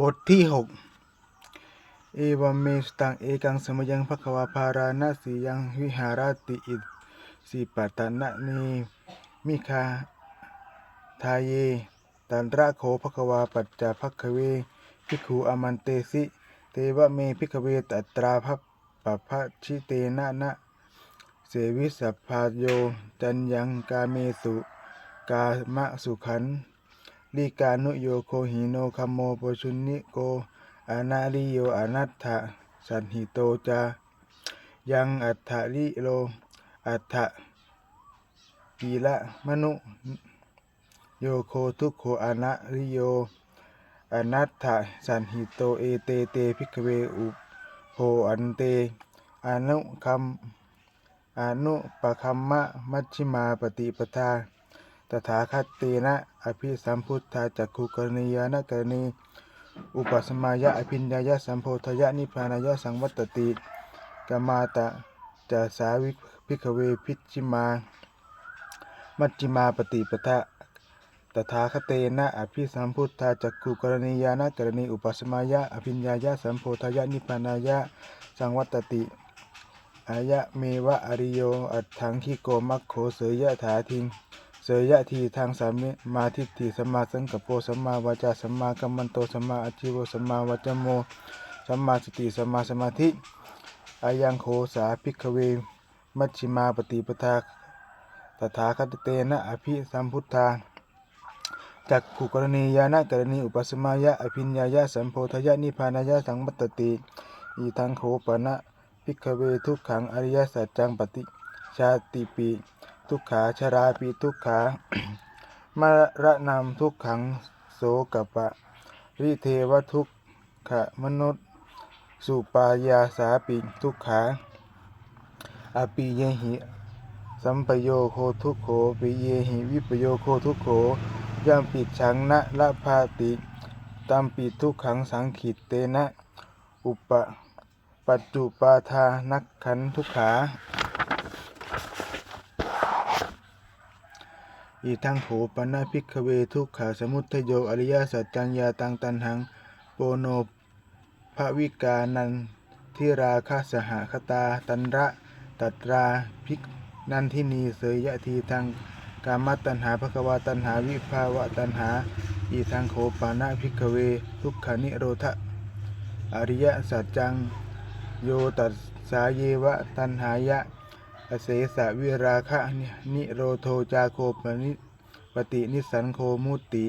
บทที่หกเอวเมสตังเอกังสมยังภควาภาราณสียังวิหารติอิสีปัตตนะเนมิคาทายเยตันระโขภควาปัจจาภคเวภิกขุอมันเตสิเทวเมภิกขเวตตราภปปะพชิเตนะนะเสวิสัพพาโยจันยังกาเมสุ กามะสุขัน ลิกานุโยโคหิโนคัมโมปชุนนิโกอนาลิโยอนัตถะสันหิโตจา ยังอัฏฐลิโล อัฏฐกีละมนุโยโคทุกโคอนาลิโย อนัตถะสันหิโตเอเตเตพิกเวอุโหอันเตอนุคัมอนุปคัมมะมัชชิมาปฏิปทา ตถาคตเตนะ อภิสัมพุทธาจักขุกรณียานกรณี อุปสมายะอภิญญายะสัมโพธยะนิพานายะสังวัตติกมาตะจะสาวิพิกเวพิจิมา มัจจิมาปฏิปทะตถาคเตนะอภิสัมพุทธาจักขุกรณียานกรณีอุปสมายะอภิญญายะสัมโพธยะนิพานายะสังวัตติอายะเมวะอริโยอัตถังคิโกมัคโขเสยยะถาทิง ยยะทีทางสามิมาทิฏฐิสัมมาสังกัปโปสัมมาวาจาสัมมากัมมันโตสัมมาอาชีวสัมมาวจโมสัมมาสติสัมมาสมาธิอายังโคสาภิกขเว มัชฌิมาปฏิปทาตถาคตเตนะอภิสัมพุทธาจักขุกรณียานะกรณีอุปสมายะอภิญญายะสัมโพธยะนิพานายะสังมัตตติอีทังโขปะนะภิกขเวทุกขังอริยสัจจังปฏิชาติปี ทุกขาชราปีทุกขามระนามทุกขังโสกปะ ริเทวทุกขมนุษย์ สุปายาสาปิทุกขาอปิเยหิสัมปโยโคทุกโขปิเยหิวิปโยโคทุกโขย่ำปิดฉังนะละพาติตามปิดทุกขังสังขิตเตนะ อุปปัจจุปาทานักขันทุกขา อีทังโขปนะพิกเวทุกขาสมุทโยอริยสัจจัญญาตังตันหัง โปโนภวิกานันทิราคาสหคตาตันระตัตราภิกนันทินีเสยยะทีทางกามตัณหาภควาตัณหาวิภาวะตัณหา อีทางโขปานะพิกเว ทุกขานิโรธะอริยสัจจัง โยตัสสาเยวะตัณหายะ อเสสะวิราคะนิโรโทจาโคปนิปฏินิสันโคมุติ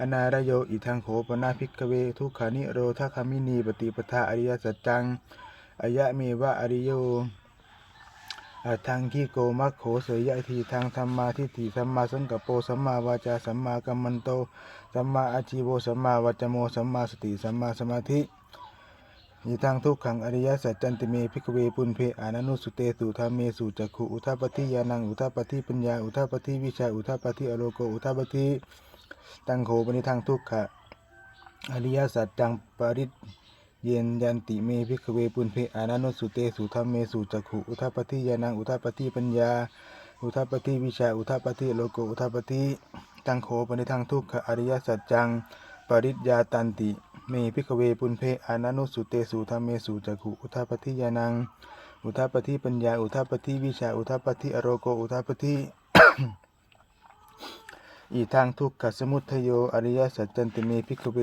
อนารโยอิทังโขปนาภิกเว ทุกขานิโรธคามินีปฏิปทาอริยสัจจังอายะเมวะอริโยอัตทังคีโกมัคโขเสยยะทีทางธรรมาทิฏฐิสัมมาสังกปโปสัมมาวาจาสัมมากัมมันโตสัมมาอาชีโวสัมมาวาจโมสัมมาสติสัมมาสมาธิ อีทางทุกขังอริยสัจจันติเมพิกเวปุณเพอานานุสุเตสุธรรมเมสุจักขุอุทาปฏิยานังอุทาปฏิปัญญาอุทาปฏิวิชาอุทาปฏิอโลโกอุทาปฏิตังโขปนิทางทุกขะอริยสัจจังปริตเยนยันติเมพิกเวปุณเพอานานุสุเตสุธรรมเมสุจักขุอุทาปฏิยานังอุทาปฏิปัญญา อุทาปฏิวิชาอุทาปฏิอโลโกอุทาปฏิตังโขปนิทางทุกขะอริยสัจจังปริตยาตันติ เมพิกเวปุณเพอานานุสุเตสุธรรมเมสุจักขุอุทาปฏิยานัง อุทาปฏิปัญญา อุทาปฏิวิชา อุทาปฏิอโรโก อุทาปฏิอีทางทุกขสมุทโยอริยสัจจันติเมพิกเว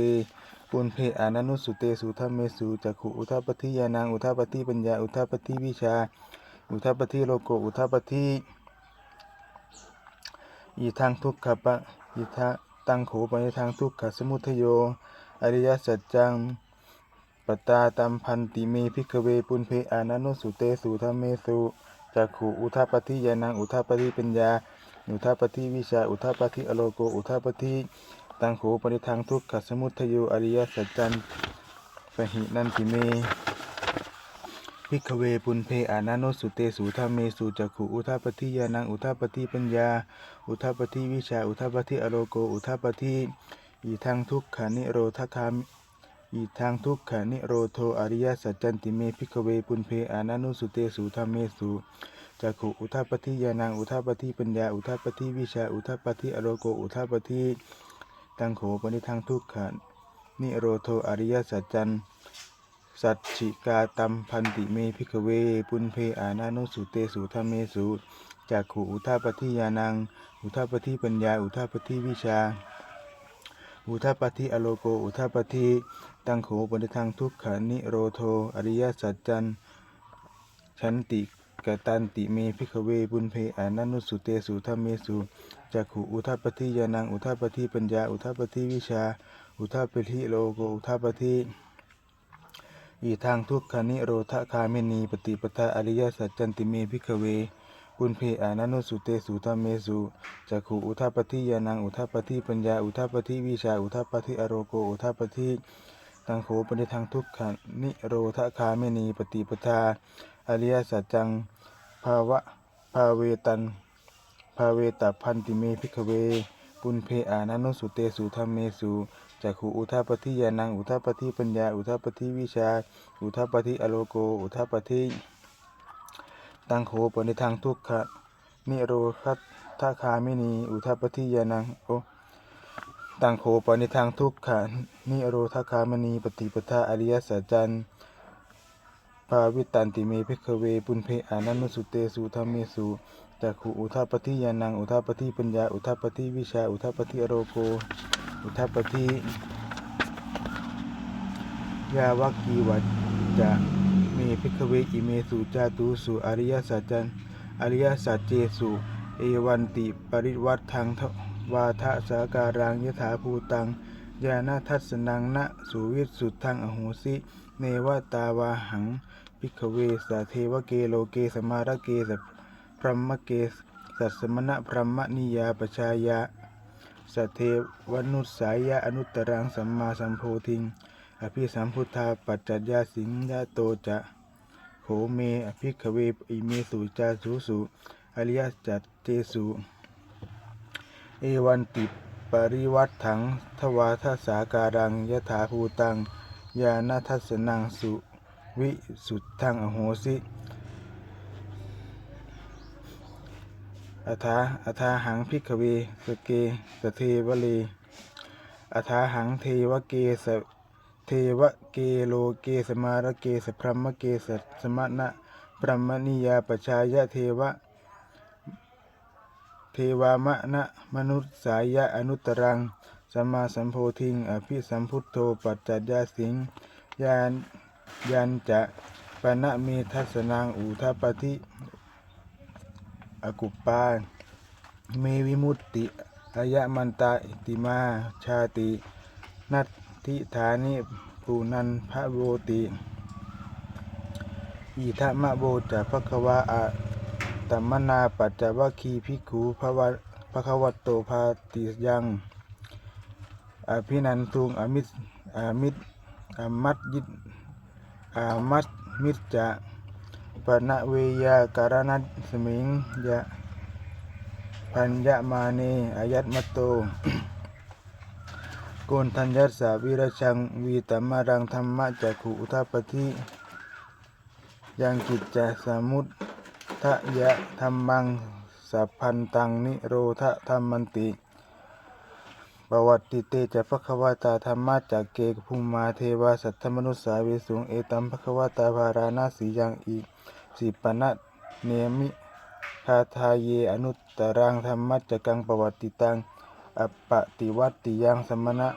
ปุณเพอานานุสุเตสุธรรมเมสุจักขุอุทาปฏิยานัง อุทาปฏิปัญญา อุทาปฏิวิชา อุทาปฏิโลโก อุทาปฏิอีทางทุกขปะอีทาตังโขปในทางทุกขสมุทโย อริยสัจจังปตาตัมพันติเมพิกเวปุณเพอานานุสุเตสุธรรมเมสุจักขุอุทาปฏิยานังอุทาปฏิปัญญา อุทาปฏิวิชาอุทาปฏิอโลโกอุทาปฏิตังโขปริทางทุกขสมุทโยอริยสัจจันปหินันติเมพิกเวปุณเพอานานุสุเตสุธรรมเมสุจักขุอุทาปฏิยานังอุทาปฏิปัญญาอุทาปฏิวิชาอุทาปฏิอโลโกอุทาปฏิ อีทางทุกขานิโรธคามอีทางทุกขานิโรโทอริยสัจจันติเมพิกเวปุณเพอานานุสุเตสุธรรมเมสุจักขุอุทาปฏิยานังอุทาปฏิปัญญาอุทาปฏิวิชาอุทาปฏิอโลโกอุทาปฏิตังโขปนิทางทุกขานิโรโทอริยสัจจันสัจฉิกาตัมพันติเมพิกเว ปุณเพอานานุสุเตสุธรรมเมสุจักขุอุทาปฏิยานังอุทาปฏิปัญญาอุทาปฏิวิชา อุทปฏิอโลโกอุทปฏิตังโขปนิทังทุกขานิโรโทอริยสัจจันชันติกตันติเมพิกเวปุณเพอานานุสุเตสุธรรมเมสุจักขุอุทปฏิยานังอุทปฏิปัญญาอุทปฏิวิชา อุทปฏิโลโกอุทปฏิอีทางทุกขานิโรธคาเมนีปฏิปทาอริยสัจจันติเมพิกเว ปุณเพอานานุสุเตสุธรรมเมสุจักขุอุทาปฏิยานังอุทาปฏิปัญญาอุทาปฏิวิชาอุทาปฏิอโรโกอุทาปฏิตังโขปนิทางทุกขานิโรธคาเมนีปฏิปทาอริยสัจจังภาวะภาเวตันภาเวตพันติเมพิกเวปุณเพอานานุสุเตสุธรรมเมสุจักขุอุทาปฏิยานังอุทาปฏิปัญญาอุทาปฏิวิชา อุทาปฏิอโลโกอุทาปฏิ ตังโขปนิทางทุกขะนิโรคัตทาคามินีอุทาปฏิยานังโอตังโขปนิทางทุกขะนิโรธาคามนีปฏิปทาอริยสัจจันภาวิตันติเมพิกเวปุณเพอานันุสุเตสุธรรมเมสุจักขุอุทาปฏิยานังอุทาปฏิปัญญาอุทาปฏิวิชาอุทาปฏิอโรโกอุทาปฏิยาวักีวัจจะ มพิกเวอิเมสุจาตุสุอริยสัจจันอริยสัจเจสุเอวันติปริวัตทังวาทะสาการังยถาภูตังญาณทัสสนังนะสุวิสุทธังอโหสิเนวตาวาหังพิกเวสาเทวเกโลเกสมารเกสพรหมเกสสัสสมณะพรหมนิยาปชายะสัทเทวนุสสายะอนุตตรังสัมมาสัมโพธิง อภิสัมพุทธาปัจจญาสิงยะโตจะโขเมอภิกเวอิเมสุจาสุสุอริยจัตเจสุเอวันติปริวัตถังทวาทสาการังยถาภูตังญาณทัสนังสุวิสุทธังอโหสิอัฐาอัฐาหังพิกขเวสเกสเทวเลอัฐาหังเทวเกส ทวเกโลเกสมาระเกสพรหมเกสสมณะพรหมนิยาปชายะเทวะ เทวามะนะมนุษย์สายะอนุตรังสมาสัมโพธิง อภิสัมพุทโธปัจจัญญาสิงยานยันจะปณะเมทัสนังอุทปฏิอกุปปาเมวิมุตติอายะมันตาอิติมาชาติ นัต ทิฐานิปุนันพระโวติอิทะมะโบจะภควาอะตัมมนาปัจจวัคคีภิกขุภวะภควตโตภาติยังอภินันทุงอมิตอามิตอามัตยิตอามัตมิตจะปณะเวยาการนัตสมิงยะพัญญมาเนอายัตมตโต กนทัญญัสสาวิรชังวีตมารังธรรมะจักขุอุทาปฏิยังกิจจะสมุตทะยะธรรมังสัพพันตังนิโรธธรรมันติปวัตติเตจะภควตาธรรมะจากเกกภูมาเทวาสัทธมนุสสาเวสุงเอตัมภควตาภารานาสียังอีสิปนะเนมิคาทาเยอนุตตรังธรรมัจจกังปวัตติตัง อปปติวัตติยังสมณะ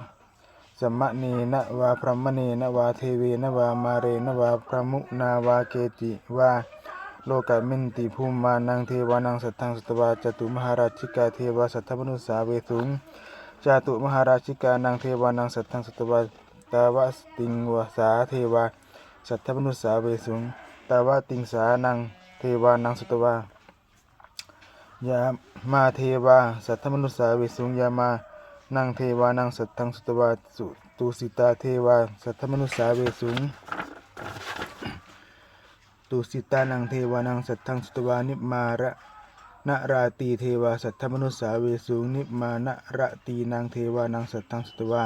สมะเนนวาพรหมเนนวาเทเวนวามาเรนวาพระมุนาวาเกจิวาโลกามินติภูมานังเทวานังสัทธังสตวาจตุมหาราชิกาเทวาสัทธมนุสาเวสุงจตุมหาราชิกานังเทวานังสัทธังสตวาตาวะติงวสาเทวาสัทธมนุสาเวสุงตาวะติงสานังเทวานังสตวา ยามาเทวา สัทธมนุสสาเวสุงยามานังเทวานังสัตทังสัตวาสุตุสิตาเทวา สัทธมนุสสาเวสุงตุสิตานังเทวานังสัทธังสุตวานิมาระนะราตีเทวาสัทธมนุสสาเวสุงนิมานะระตีนางเทวานังสัทธังสุตวา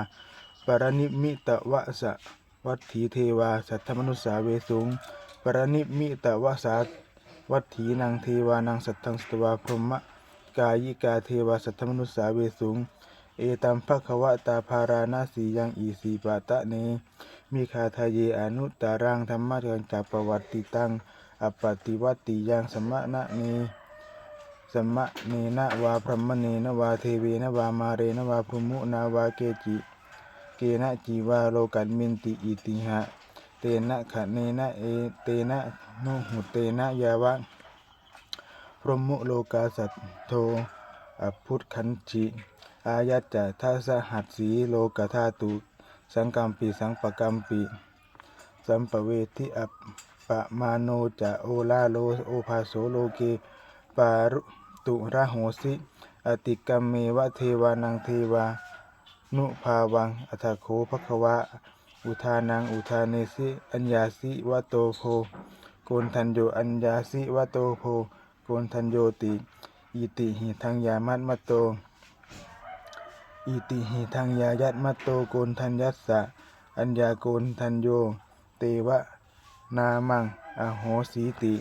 ปรนิมิตวะสะวัตถีเทวาสัทธมนุสสาเวสุงปรนิมิตวะสา วัตถีนางเทวานังสัทธังสตวาพรหมกายิกาเทวาสัทธมนุสสาเวสุง เอตัมภควตาภารานาสียังอีสีปะตะเนมิคาทะเยอนุตารังธรรมะเังจากปวัตติตังอปปติวัตติยังสมะนะเนสมะเนนะวาพรหมเนนะวาเทเวนะวามาเรนะวาพรมุนาวาเกจิ เกนะจีวาโลกันมินติอิติหะ เตนะขะเนนะเอเตนะโนหุเตนะยาวะพรหมุโลกาสัตโทอพุทคันจิอายัจจะทัสหัสสีโลกธาตุสังกัมปีสังปกัมปีสัมปเวทิอัปปะมาโนจะโอลาโลโอภาโสโลเกปารุตุระโหสิอติกัมเมวะเทวานังเทวานุภาวังอัฏฐโคภควะ อุทานังอุทานเนสิอัญญาสิวะโตโพโกนทันโยอัญญาสิวะโตโพโกนทันโยติอิติหิทังยามัตมโตอิติหิทังยายัตมโตโกนทันยัสสะอัญญาโกนทันโยเตวะนามังอโหสีติ